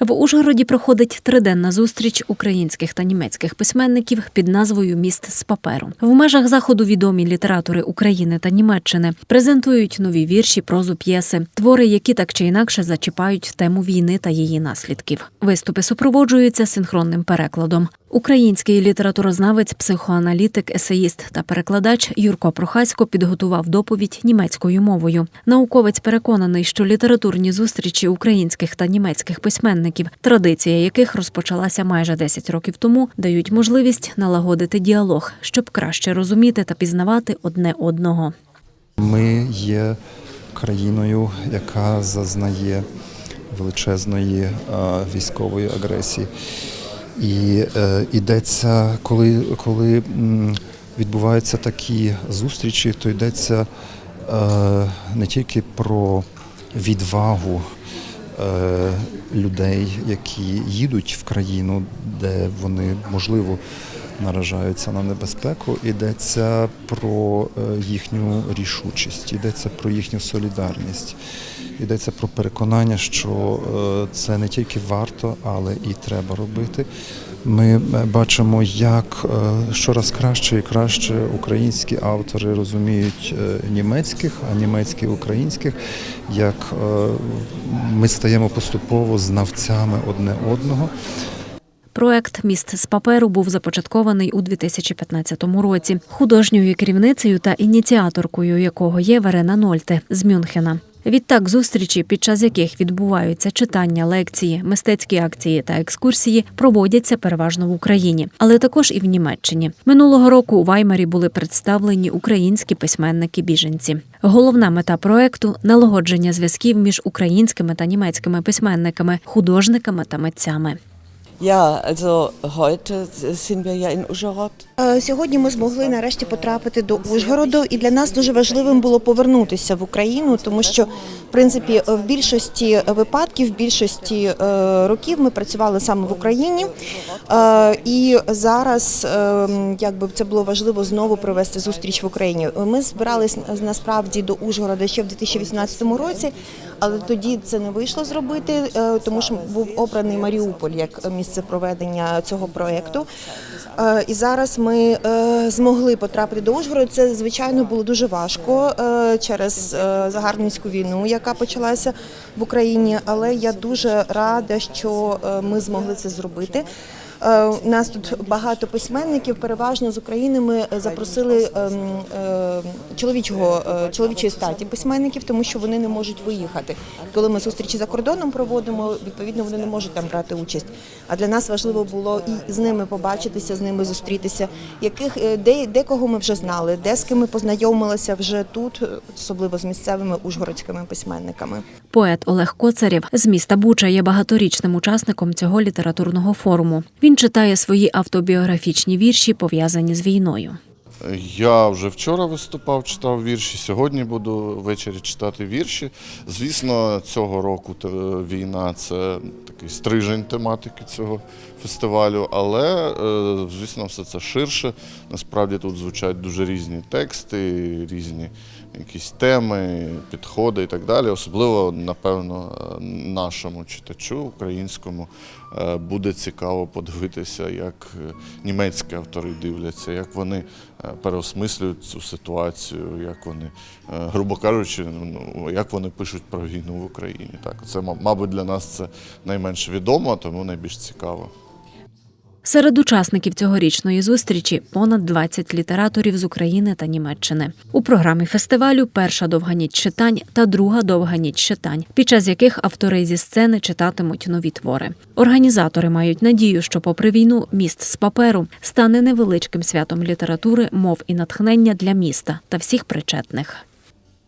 В Ужгороді проходить триденна зустріч українських та німецьких письменників під назвою Міст з паперу. В межах заходу відомі літератори України та Німеччини презентують нові вірші, прозу п'єси, твори, які так чи інакше зачіпають тему війни та її наслідків. Виступи супроводжуються синхронним перекладом. Український літературознавець, психоаналітик, есеїст та перекладач Юрко Прохасько підготував доповідь німецькою мовою. Науковець переконаний, що літературні зустрічі українських та німецьких письменників, традиція яких розпочалася майже 10 років тому, дають можливість налагодити діалог, щоб краще розуміти та пізнавати одне одного. Ми є країною, яка зазнає величезної військової агресії. І е, йдеться, коли, коли відбуваються такі зустрічі, то йдеться е, не тільки про відвагу людей, які їдуть в країну, де вони можливо наражаються на небезпеку. Йдеться про е, їхню рішучість, йдеться про їхню солідарність, йдеться про переконання, що е, це не тільки варто, але і треба робити. Ми е, бачимо, як е, щораз краще і краще українські автори розуміють е, німецьких, а німецькі українських, як ми стаємо поступово знавцями одне одного. Проект Міст з паперу був започаткований у 2015 році художньою керівницею та ініціаторкою якого є Верена Нольте з Мюнхена. Відтак, зустрічі, під час яких відбуваються читання, лекції, мистецькі акції та екскурсії, проводяться переважно в Україні, але також і в Німеччині. Минулого року у Ваймарі були представлені українські письменники-біженці. Головна мета проекту налагодження зв'язків між українськими та німецькими письменниками, художниками та митцями. Ja, also heute sind wir ja in Užhorod. Е, Сьогодні ми змогли нарешті потрапити до Ужгороду, і для нас дуже важливим було повернутися в Україну, тому що в принципі в більшості випадків, в більшості е, років ми працювали саме в Україні. Е, І зараз е, якби це було важливо знову провести зустріч в Україні. Ми збирались насправді до Ужгорода ще в 2018 році, але тоді це не вийшло зробити, тому що був обраний Маріуполь як місце проведення цього проєкту. Е, І зараз ми е, змогли потрапити до Ужгорода. Це звичайно було дуже важко е, через загарбницьку війну, яка почалася в Україні. Але я дуже рада, що ми змогли це зробити. Е, У нас тут багато письменників, переважно з України ми запросили ем, е, чоловічого е, чоловічої статі письменників, тому що вони не можуть виїхати. Коли ми зустрічі за кордоном проводимо, відповідно вони не можуть там брати участь. А для нас важливо було і з ними побачитися, з ними зустрітися. Яких де декого ми вже знали, де з ким ми познайомилися вже тут, особливо з місцевими ужгородськими письменниками. Поет Олег Коцарєв з міста Буча є багаторічним учасником цього літературного форуму. Він читає свої автобіографічні вірші, пов'язані з війною. Я вже вчора виступав, читав вірші. Сьогодні буду ввечері читати вірші. Звісно, цього року війна це такий стрижень тематики цього фестивалю, але е, звісно, все це ширше. Насправді тут звучать дуже різні тексти, різні якісь теми, підходи і так далі. Особливо, напевно, е, нашому читачу українському е, буде цікаво подивитися, як німецькі автори дивляться, як вони переосмислюють цю ситуацію, як вони, грубо кажучи, ну, як вони пишуть про війну в Україні. Так, це, мабуть, для нас це найменш відомо, тому найбільш цікаво. Серед учасників цьогорічної зустрічі понад 20 літераторів з України та Німеччини. У програмі фестивалю перша довга ніч читань та друга довга ніч читань, під час яких автори зі сцени читатимуть нові твори. Організатори мають надію, що, попри війну, міст з паперу стане невеличким святом літератури, мов і натхнення для міста та всіх причетних.